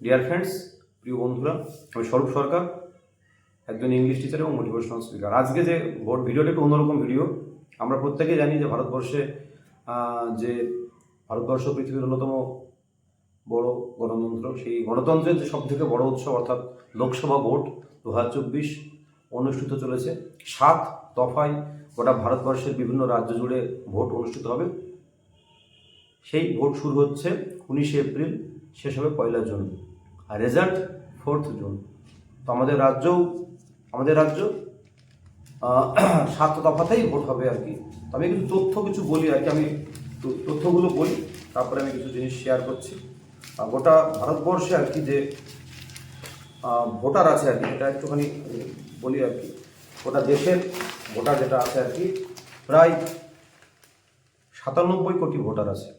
Dear friends প্রিয় বন্ধুরা, আমি স্বরূপ সরকার, একজন ইংলিশ টিচার এবং মোটিভেশনাল স্পিকার আজকে যে ভোট ভিডিওটা একটু অন্যরকম ভিডিও আমরা প্রত্যেকেই জানি যে ভারতবর্ষে যে ভারতবর্ষ পৃথিবীর অন্যতম বড় গণতন্ত্র, সেই গণতন্ত্রের যে সব থেকে বড় উৎসব, অর্থাৎ লোকসভা ভোট দু হাজার চব্বিশ অনুষ্ঠিত চলেছে। সাত দফায় গোটা ভারতবর্ষের বিভিন্ন রাজ্য জুড়ে ভোট অনুষ্ঠিত হবে। সেই ভোট শুরু হচ্ছে উনিশে এপ্রিল শেষ হবে পয়লা জুন। আর রেজাল্ট ফোর্থ জুন। তো আমাদের রাজ্যও, আমাদের রাজ্য সাত দফাতেই ভোট হবে আর কি। তো আমি কিছু তথ্য কিছু বলি আর কি, আমি তথ্যগুলো বলি, তারপরে আমি কিছু জিনিস শেয়ার করছি। গোটা ভারতবর্ষে আর কি যে ভোটার আছে আর কি, এটা একটুখানি বলি আর কি। গোটা দেশের ভোটার যেটা আছে আর কি, প্রায় সাতানব্বই কোটি ভোটার আছে।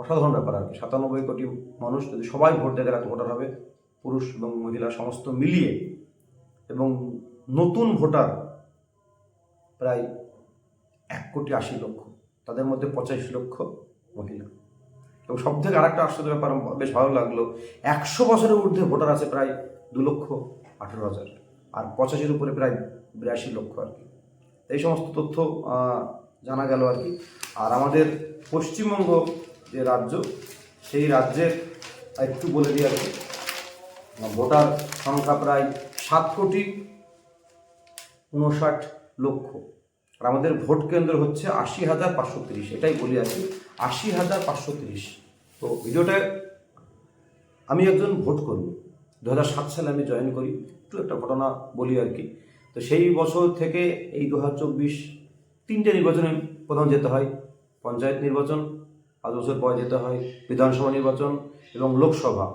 অসাধারণ ব্যাপার আর কি। সাতানব্বই কোটি মানুষ যদি সবাই ভোট দেয় এত ভোটার হবে। পুরুষ এবং মহিলা সমস্ত মিলিয়ে এবং নতুন ভোটার প্রায় এক কোটি আশি লক্ষ, তাদের মধ্যে পঁচাশি লক্ষ মহিলা। এবং সব থেকে আরেকটা আশ্চর্য ব্যাপার, বেশ ভালো লাগল, একশো বছরের ঊর্ধ্বে ভোটার আছে প্রায় দু লক্ষ আঠেরো হাজার, আর পঁচাশির উপরে প্রায় বিরাশি লক্ষ আর কি। এই সমস্ত তথ্য জানা গেল আর কি। আর আমাদের পশ্চিমবঙ্গ যে রাজ্য, সেই রাজ্যের একটু বলে আর কি। ভোটার সংখ্যা প্রায় সাত কোটি উনষাট লক্ষ। আর আমাদের ভোট কেন্দ্র হচ্ছে আশি হাজার পাঁচশো তিরিশ, এটাই বলি কি। আশি হাজার পাঁচশো তিরিশ। তো ভিডিওটায় আমি একজন ভোট কর্মী। দু হাজার সাত সালে আমি জয়েন করি। একটু একটা ঘটনা বলি আর কি। তো সেই বছর থেকে এই দু হাজার চব্বিশ তিনটে নির্বাচনে প্রথম যেতে হয়, পঞ্চায়েত নির্বাচন পাঁচ বছর পর যেতে হয় বিধানসভা নির্বাচন এবং লোকসভা।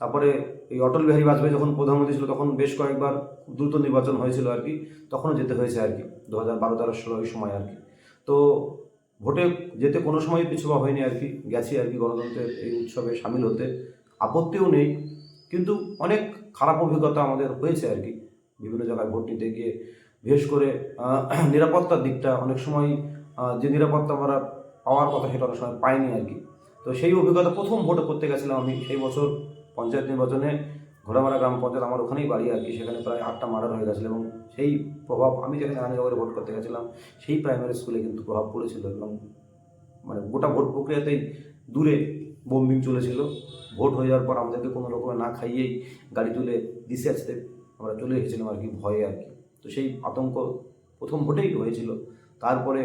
তারপরে এই অটল বিহারী বাজপেয়ী যখন প্রধানমন্ত্রী ছিল, তখন বেশ কয়েকবার দ্রুত নির্বাচন হয়েছিল আর কি, তখনও যেতে হয়েছে আর কি, দু হাজার বারো, তেরো, ষোলো ওই সময় আর কি। তো ভোটে যেতে কোনো সময় পিছুপা হয়নি আর কি, গেছি আর কি গণতন্ত্রের এই উৎসবে সামিল হতে। আপত্তিও নেই, কিন্তু অনেক খারাপ অভিজ্ঞতা আমাদের হয়েছে আর কি, বিভিন্ন জায়গায় ভোট নিতে গিয়ে। বিশেষ করে নিরাপত্তার দিকটা, অনেক সময় যে নিরাপত্তা আমরা পাওয়ার কথা সেটা অনেক সময় পাইনি আর কি। তো সেই অভিজ্ঞতা প্রথম ভোট করতে গেছিলাম আমি। সেই বছর পঞ্চায়েত নির্বাচনে ঘোড়ামারা গ্রাম পঞ্চায়েত আমার ওখানেই বাড়ি আর কি, সেখানে প্রায় আটটা মার্ডার হয়ে গেছিল এবং সেই প্রভাব আমি যেখানে রানীনগরে ভোট করতে গেছিলাম, সেই প্রাইমারি স্কুলে কিন্তু প্রভাব পড়েছিল এবং মানে গোটা ভোট প্রক্রিয়াতেই দূরে বোম্বিং চলেছিল। ভোট হয়ে যাওয়ার পর আমাদেরকে কোনো রকমে না খাইয়েই গাড়ি তুলে আসতে আমরা চলে এসেছিলাম আর কি ভয়ে আর কি। তো সেই আতঙ্ক প্রথম ভোটেই হয়েছিল। তারপরে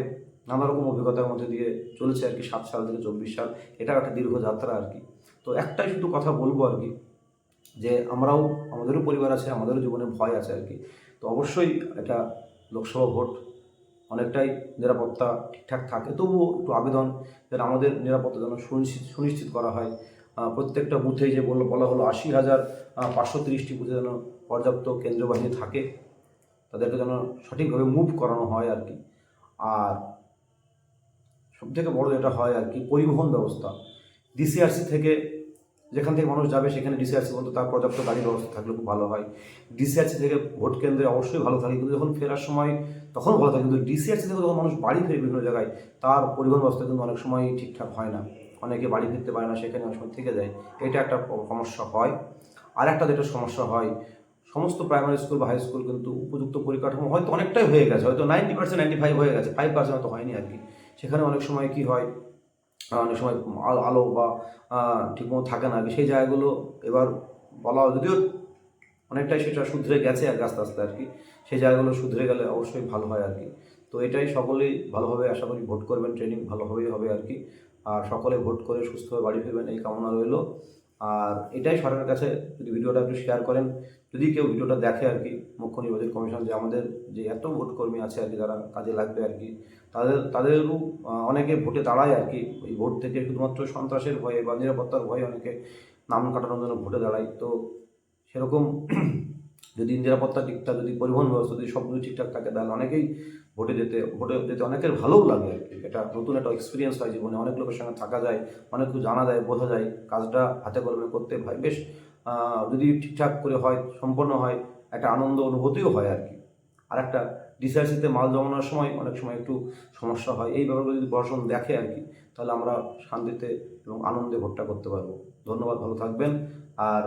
নানা রকম অভিজ্ঞতার মধ্যে দিয়ে চলেছে আর কি, সাত সাল থেকে চব্বিশ সাল। এটা একটা দীর্ঘ যাত্রা আর কি। তো একটাই শুধু কথা বলব আর কি, যে আমরাও, আমাদেরও পরিবার আছে, আমাদেরও জীবনে ভয় আছে আর কি। তো অবশ্যই এটা লোকসভা ভোট অনেকটাই নিরাপত্তা ঠিকঠাক থাকে। তবুও একটু আবেদন যেন আমাদের নিরাপত্তা যেন সুনিশ্চিত সুনিশ্চিত করা হয়। প্রত্যেকটা বুথে যে বলল বলা হলো আশি হাজার পাঁচশো তিরিশটি বুথে যেন পর্যাপ্ত কেন্দ্রীয় বাহিনী থাকে, তাদেরকে যেন সঠিকভাবে মুভ করানো হয় আর কি। আর সবথেকে বড় যেটা হয় আর কি, পরিবহন ব্যবস্থা। ডিসিআরসি থেকে যেখান থেকে মানুষ যাবে সেখানে ডিসিআরসি পর্যন্ত তার পর্যাপ্ত গাড়ির ব্যবস্থা থাকলে খুব ভালো হয়। ডিসিআরসি থেকে ভোট কেন্দ্রে অবশ্যই ভালো থাকে, কিন্তু যখন ফেরার সময় তখন ভালো থাকে, কিন্তু ডিসিআরসি থেকে যখন মানুষ বাড়ি ফেরে বিভিন্ন জায়গায়, তার পরিবহন ব্যবস্থা কিন্তু অনেক সময় ঠিকঠাক হয় না। অনেকে বাড়ি ফিরতে পারে না, সেখানে অনেক সময় থেকে যায়। এটা একটা সমস্যা হয়। আর একটা যেটা সমস্যা হয়, সমস্ত প্রাইমারি স্কুল বা হাই স্কুল কিন্তু উপযুক্ত পরিকাঠামো হয়তো অনেকটাই হয়ে গেছে, হয়তো নাইনটি পার্সেন্ট নাইনটি ফাইভ হয়ে গেছে ফাইভ পার্সেন্ট হয়তো হয়নি আর কি। সেখানে অনেক সময় কি হয় অনেক সময় আলো বা ঠিকমতো থাকে না। সেই জায়গাগুলো এবার বলা যদিও অনেকটাই সেটা শুধরে গেছে আর আস্তে আস্তে আর কি, সেই জায়গাগুলো শুধরে গেলে অবশ্যই ভালো হয় আর কি। তো এটাই সকলেই ভালোভাবে আশা করি ভোট করবেন, ট্রেনিং ভালোভাবেই হবে আর কি। আর সকলে ভোট করে সুস্থভাবে বাড়ি ফিরবেন, এই কামনা রইল। আর এটাই সরকারের কাছে যদি ভিডিওটা একটু শেয়ার করেন, যদি কেউ ভিডিওটা দেখে আর কি, মুখ্য নির্বাচন কমিশন যে আমাদের যে এত ভোট কর্মী আছে আর কি, যারা কাজে লাগবে আর কি, তাদের, তাদেরও অনেকে ভোটে দাঁড়ায় আর কি। ওই ভোট থেকে শুধুমাত্র সন্ত্রাসের ভয়ে বা নিরাপত্তার ভয়ে অনেকে নাম কাটানোর জন্য ভোটে দাঁড়ায়। তো সেরকম যদি নিরাপত্তার ঠিকঠাক, যদি পরিবহন ব্যবস্থা, যদি সব কিছু ঠিকঠাক থাকে, তাহলে অনেকেই ভোটে যেতে ভোটে যেতে অনেকের ভালোও লাগে আর কি। এটা নতুন একটা এক্সপিরিয়েন্স হয় জীবনে। অনেক লোকের সঙ্গে থাকা যায়, অনেক কিছু জানা যায়, বোঝা যায়, কাজটা হাতে কলমে করতে হয়। বেশ যদি ঠিকঠাক করে হয়, সম্পন্ন হয়, একটা আনন্দ অনুভূতিও হয় আর কি। আর একটা ডিসিআরসিতে মাল জমানোর সময় অনেক সময় একটু সমস্যা হয়। এই ব্যাপারগুলো যদি প্রশাসন দেখে আর কি, তাহলে আমরা শান্তিতে এবং আনন্দে ভোটটা করতে পারব। ধন্যবাদ, ভালো থাকবেন। আর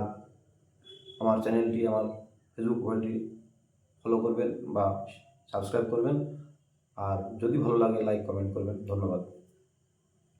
আমার চ্যানেলটি, আমার ফেসবুক প্রোফাইলটি ফলো করবেন বা সাবস্ক্রাইব করবেন। আর যদি ভালো লাগে লাইক কমেন্ট করবেন। ধন্যবাদ।